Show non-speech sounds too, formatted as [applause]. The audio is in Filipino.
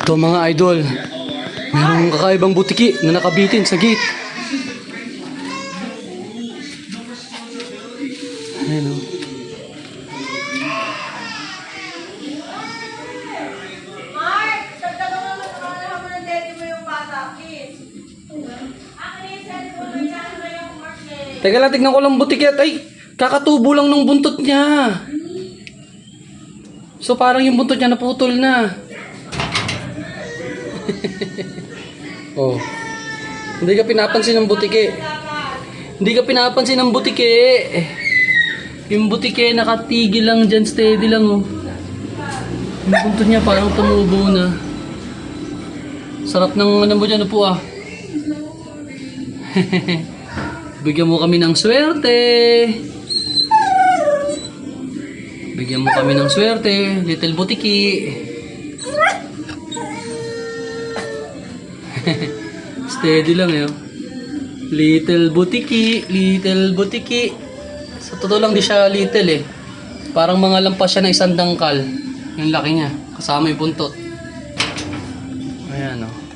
Ito mga idol. Merong kakaibang butiki na nakabitin sa gate. Ayan o. Yung Mark eh. Teka lang, tignan ko lang butiki at ay, kakatubo lang ng buntot niya. So parang yung buntot niya naputol na. [laughs] oh. Hindi ka pinapansin ng butiki. Hindi ka pinapansin ng butiki. Yung butiki nakatigil lang dyan, steady lang oh. Yung buntot niya parang tumubo na. Sarap ng ano mo dyan, upo ah. [laughs] Bigyan mo kami ng swerte. Bigyan mo kami ng swerte, little butiki. [laughs] Steady lang eh. oh. Little butiki, little butiki. Sa totoo lang di siya little eh. Parang mga lampas siya ng isang dangkal. Yung laki niya, kasama yung buntot. Ayan oh.